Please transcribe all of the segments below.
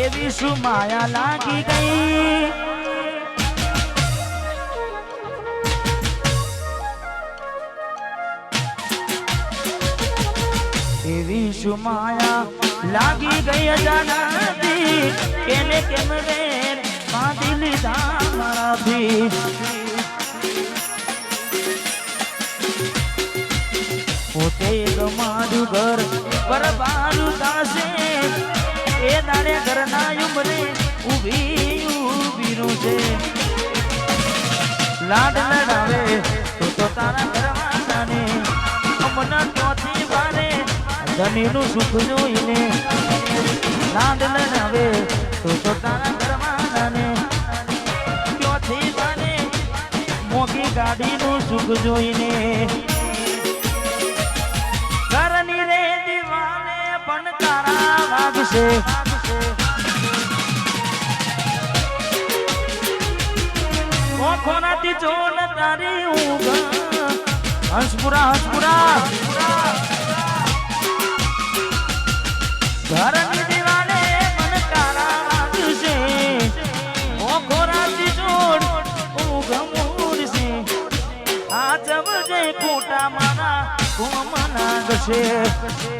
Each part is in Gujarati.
એવી શું માયા લાગી ગઈ એવી શું માયા લાગી ગઈ અજાનાથી કેને કેમ રે બાંધી લીધા મારાથી પોતે ગમાડ્યું ઘર બરબારું થાશે એ દાડે ઘરના ઉમરે ઊભી ઊભીનું છે. લાડ લડાવે તો ચોથી બારે ધનીનું સુખ જોઈને. લાડ લડાવે તો તો તારા ઘરવાળાને ચોથી બારે મોગી ગાડીનું સુખ જોઈને. તારા વાગશે ઓખોનાથી જોન તારી ઊંઘ. હંસપુરા હંસપુરા. દીવાને પણ તારા વાગશે. ઓખોનાથી જોડ ઊંઘ મૂડશે. આ જવજે ખોટા મારા કોમ નાગશે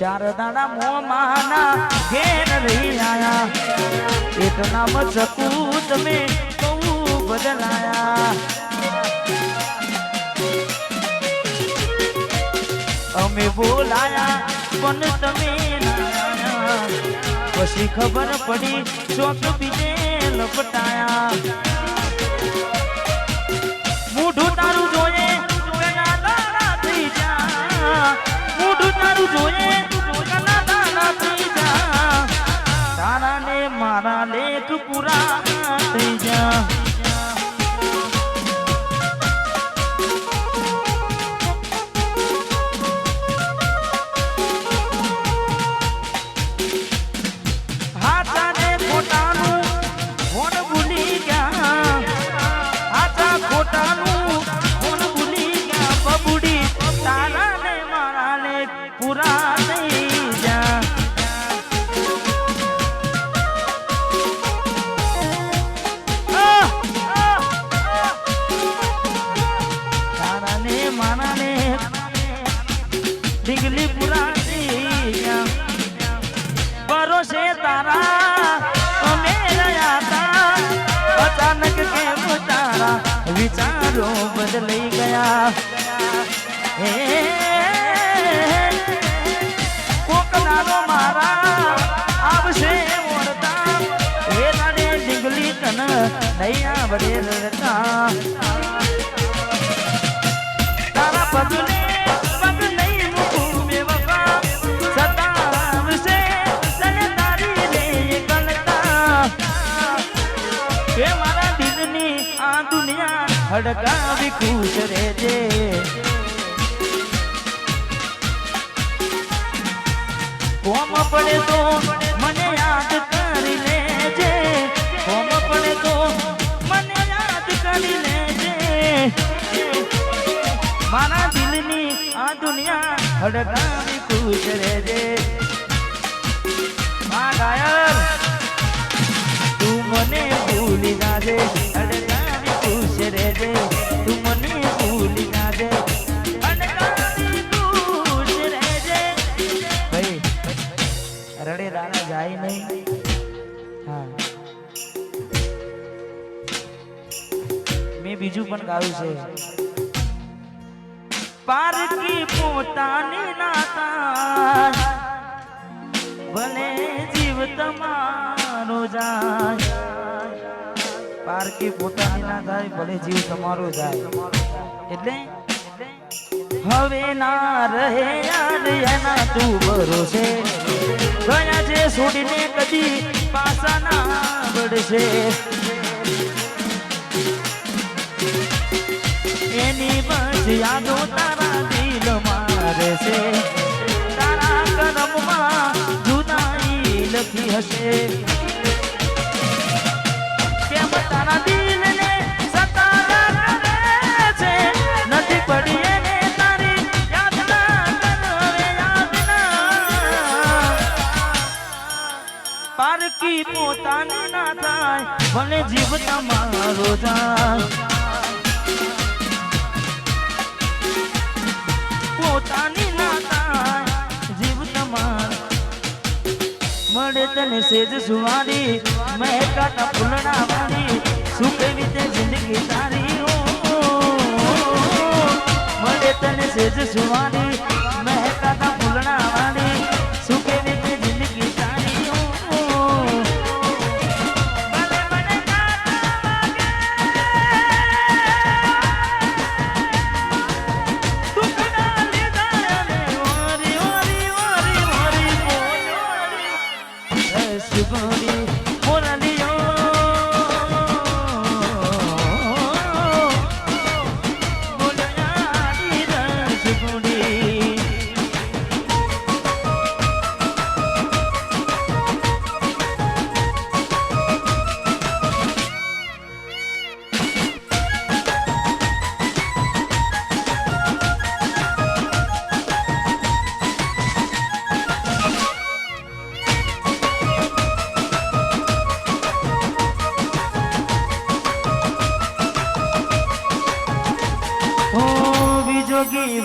ચાર દાડા મો માના ઘેર રહી આયા. એક નામ ચકુ તમે બહુ બદલાયા. અમે બોલાયા, પણ તમે પછી ખબર પડી, ચોક બીજે લપટાયા. ને પૂરા થઈ જા આહ! આહ! તારા ને મારા ને ડીગલી પૂરા થઈ ગયા ભરોસે તારા અમે તારા હે મારા આવશે મોરતા. એ નાડે ડીંગલી કન નહીં આવડે રડતા તારા તારી આ દુનિયા હડકાવી ખુશ રહેજે. કોમ પડે તો મને યાદ કરી લેજે. કોમ પડે તો મને યાદ કરી લેજે. મારા દિલની આ દુનિયા હડકાવી ખુશ રહેજે. મા ગાયર જાય નહીં. હા. મેં બીજું પણ ગાયું છે. પારકી પોતાની નાતા ભલે જીવ તમારો જાય. પારકી પોતાની ના થાય, ભલે જીવ તમારો જાય. એટલે હવે ના રહે યાર એના તું ભરોસે. ગયા છે છોડીને કદી પાસા ના પડશે એની બસ યાદો તારા દિલ મારે છે તારા કરમમાં જુદાઈ લખી હશે. કેમ તારા દિલને પોતાની ના થાય, ભલે જીવ તમારો જાય. પોતાની ના થાય, જીવ તમારો. મળે તને સેજ સુવારી મહેકાતા ફૂલડા વાળી સુખે કેવી તે જિંદગી તારી? ઓ. મળે તને સેજ સુવારી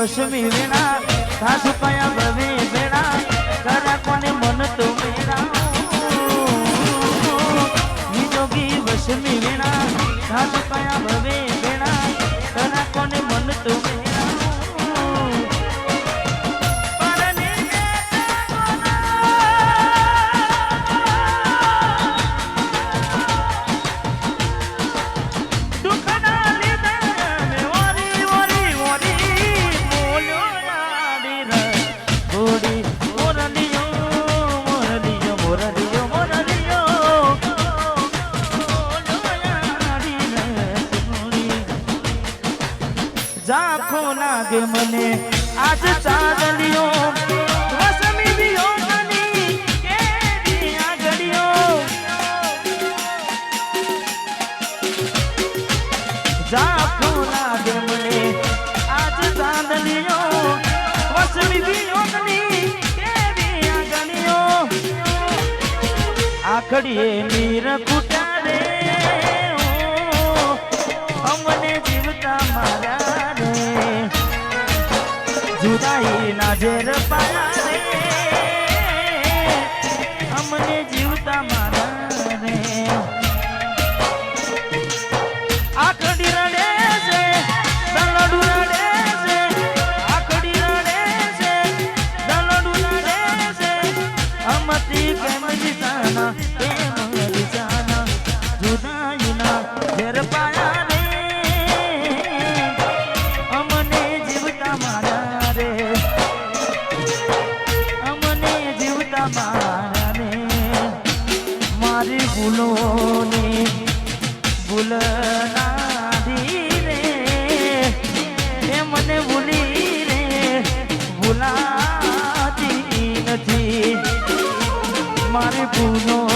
વસમી વેણા સાસુ કયા ભવે વેણા કરા કોને મન તો મેરા બીજોગી વસમી વેણા સાસુ કયા ભવે વેણા કરા કોને મન તો દુઃખના ઝાંખો લાગે મને. આજ ચાંદલિયો વસમી વિયોગની કેવી આગળીઓ. ઝાંખો લાગે મને. આજ ચાંદલિયો વસમી અમને જીવતા છે દલડું રડે છે આખડી રડે છે દલડું રડે ઝેર પાયા મારી ભૂલ.